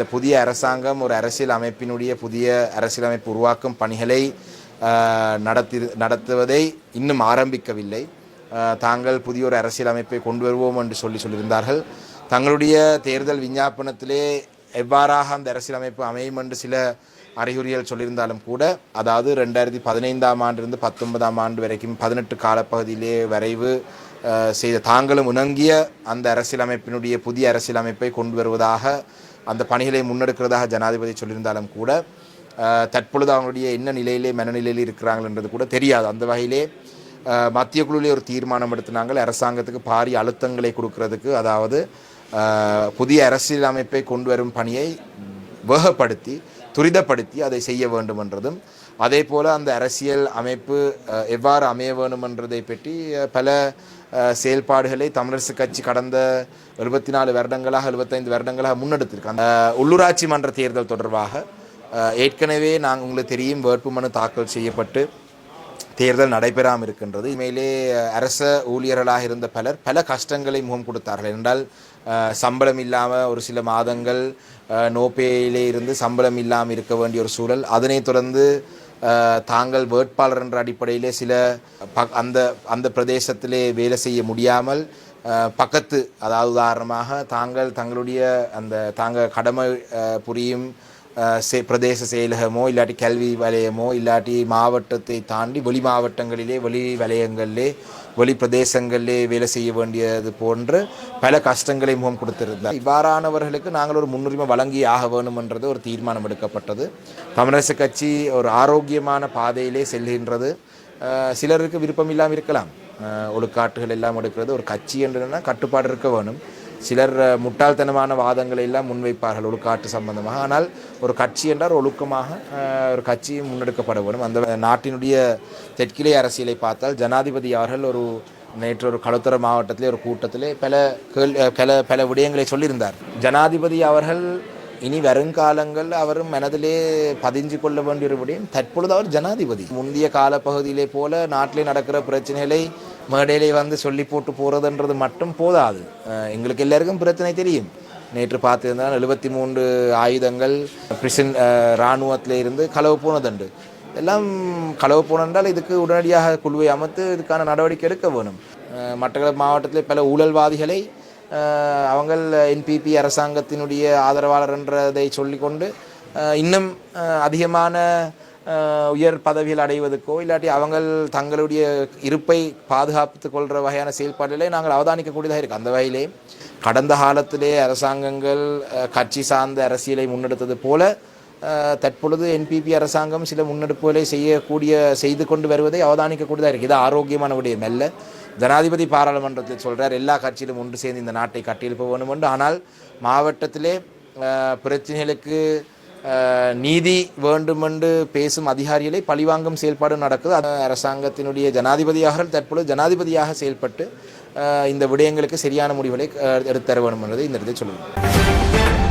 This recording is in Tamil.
இந்த புதிய அரசாங்கம் ஒரு அரசியல் அமைப்பினுடைய புதிய அரசியலமைப்பு உருவாக்கும் பணிகளை நடத்தி நடத்துவதை இன்னும் ஆரம்பிக்கவில்லை. தாங்கள் புதிய ஒரு அரசியல் அமைப்பை கொண்டு வருவோம் என்று சொல்லி சொல்லியிருந்தார்கள். தங்களுடைய தேர்தல் விஞ்ஞாபனத்திலே எவ்வாறாக அந்த அரசியலமைப்பு அமையும் என்று சில அறிகுறிகள் சொல்லியிருந்தாலும் கூட அதாவது ரெண்டாயிரத்தி பதினைந்தாம் ஆண்டிலிருந்து பத்தொன்பதாம் ஆண்டு வரைக்கும் பதினெட்டு காலப்பகுதியிலே வரைவு செய்த தாங்களும் இணங்கிய அந்த அரசியலமைப்பினுடைய புதிய அரசியலமைப்பை கொண்டு வருவதாக அந்த பணிகளை முன்னெடுக்கிறதாக ஜனாதிபதி சொல்லியிருந்தாலும் கூட தற்பொழுது அவங்களுடைய என்ன நிலையிலே மனநிலையிலே இருக்கிறாங்கன்றது கூட தெரியாது. அந்த வகையிலே மத்திய குழுவிலே ஒரு தீர்மானம் எடுத்தினாங்கள் அரசாங்கத்துக்கு பாரிய அழுத்தங்களை கொடுக்கறதுக்கு அதாவது புதிய அரசியல் அமைப்பை கொண்டு வரும் பணியை வேகப்படுத்தி துரிதப்படுத்தி அதை செய்ய வேண்டும் என்றதும் அதே போல் அந்த அரசியல் அமைப்பு எவ்வாறு அமைய வேண்டும் என்றதை பற்றி பல செயல்பாடுகளை தமிழரசு கட்சி கடந்த எழுபத்தி நாலு வருடங்களாக எழுபத்தைந்து வருடங்களாக முன்னெடுத்திருக்கு. அந்த உள்ளூராட்சி மன்ற தேர்தல் தொடர்பாக ஏற்கனவே நாங்கள் உங்களுக்கு தெரியும் வேட்புமனு தாக்கல் செய்யப்பட்டு தேர்தல் நடைபெறாமல் இருக்கின்றது. உண்மையிலே அரச ஊழியர்களாக இருந்த பலர் பல கஷ்டங்களை முகம் கொடுத்தார்கள். என்றால் சம்பளம் இல்லாமல் ஒரு சில மாதங்கள் நோபேயிலே நோப்பேயிலே இருந்து சம்பளம் இல்லாமல் இருக்க வேண்டிய ஒரு சூழல். அதனைத் தொடர்ந்து தாங்கள் வேட்பாளர் என்ற அடிப்படையிலே சில அந்த அந்த பிரதேசத்திலே வேலை செய்ய முடியாமல் பக்கத்து அதாவது உதாரணமாக தாங்கள் தங்களுடைய அந்த தாங்கள் கடமை புரியும் பிரதேச செயலகமோ இல்லாட்டி கல்வி வலயமோ இல்லாட்டி மாவட்டத்தை தாண்டி வெளி மாவட்டங்களிலே வெளி வலயங்களிலே வெளி பிரதேசங்களிலே வேலை செய்ய வேண்டியது போன்று பல கஷ்டங்களை முகம் கொடுத்திருந்தார் இவ்வாறானவர்களுக்கு நாங்கள் ஒரு முன்னுரிமை வழங்கி ஆக வேண்டும் என்றது ஒரு தீர்மானம் எடுக்கப்பட்டது தமிழரசு கட்சி ஒரு ஆரோக்கியமான பாதையிலே செல்கின்றது சிலருக்கு விருப்பம் இல்லாமல் இருக்கலாம் ஒழுக்காட்டுகள் எல்லாம் எடுக்கிறது ஒரு கட்சி என்றுனா கட்டுப்பாடு இருக்க வேணும் சிலர் முட்டாள்தனமான வாதங்களை எல்லாம் முன்வைப்பார்கள் ஒழுக்காட்டு சம்பந்தமாக. ஆனால் ஒரு கட்சி என்றால் ஒழுக்கமாக ஒரு கட்சி முன்னெடுக்கப்பட வேண்டும். அந்த நாட்டினுடைய தெற்கிலே அரசியலை பார்த்தால் ஜனாதிபதி அவர்கள் ஒரு நேற்று ஒரு களுத்தர மாவட்டத்திலே ஒரு கூட்டத்திலே பல கேள் பல பல விடயங்களை சொல்லியிருந்தார். ஜனாதிபதி அவர்கள் இனி வருங்காலங்கள் அவரும் மனதிலே பதிஞ்சு கொள்ள வேண்டிய ஒரு விடயம். தற்பொழுது அவர் ஜனாதிபதி. முந்தைய காலப்பகுதியிலே போல நாட்டிலே நடக்கிற பிரச்சனைகளை மேடையிலே வந்து சொல்லி போட்டு போகிறதுன்றது மட்டும் போதாது. எங்களுக்கு எல்லாருக்கும் பிரச்சனை தெரியும். நேற்று பார்த்திருந்தால் எழுபத்தி மூன்று ஆயுதங்கள் பிரிசன் இராணுவத்தில் இருந்து களவு போனதுண்டு. எல்லாம் களவு போனென்றால் இதுக்கு உடனடியாக குழுவை அமைத்து இதுக்கான நடவடிக்கை எடுக்க வேணும். அஹ் மட்டக்களப்பு மாவட்டத்தில் பல ஊழல்வாதிகளை அவங்கள் என்பிபி அரசாங்கத்தினுடைய ஆதரவாளர் என்றதை சொல்லிக்கொண்டு இன்னும் அதிகமான உயர் பதவிகள் அடைவதற்கோ இல்லாட்டி அவங்கள் தங்களுடைய இருப்பை பாதுகாத்துக் கொள்கிற வகையான செயல்பாடுகளை நாங்கள் அவதானிக்கக்கூடியதாக இருக்குது அந்த வகையிலே கடந்த காலத்திலே அரசாங்கங்கள் கட்சி சார்ந்த அரசியலை முன்னெடுத்தது போல தற்பொழுது என்பிபி அரசாங்கம் சில முன்னெடுப்புகளை செய்யக்கூடிய செய்து கொண்டு வருவதை அவதானிக்கக்கூடியதாக இருக்குது இது ஆரோக்கியமான விடயம் அல்ல. ஜனாதிபதி பாராளுமன்றத்தில் சொல்கிறார் எல்லா கட்சியிலும் ஒன்று சேர்ந்து இந்த நாட்டை கட்டியெழுப்ப வேண்டும் என்று ஆனால் மாவட்டத்திலே பிரச்சனைகளுக்கு நீதி வேண்டுமென்று பேசும் அதிகாரிகளை பழிவாங்கும் செயல்பாடு நடக்குது. அது அரசாங்கத்தினுடைய ஜனாதிபதியாக தற்பொழுது ஜனாதிபதியாக செயல்பட்டு இந்த விடயங்களுக்கு சரியான முடிவுகளை எடுத்து தர வேண்டும் என்பதை இந்த இடத்தை சொல்லுங்கள்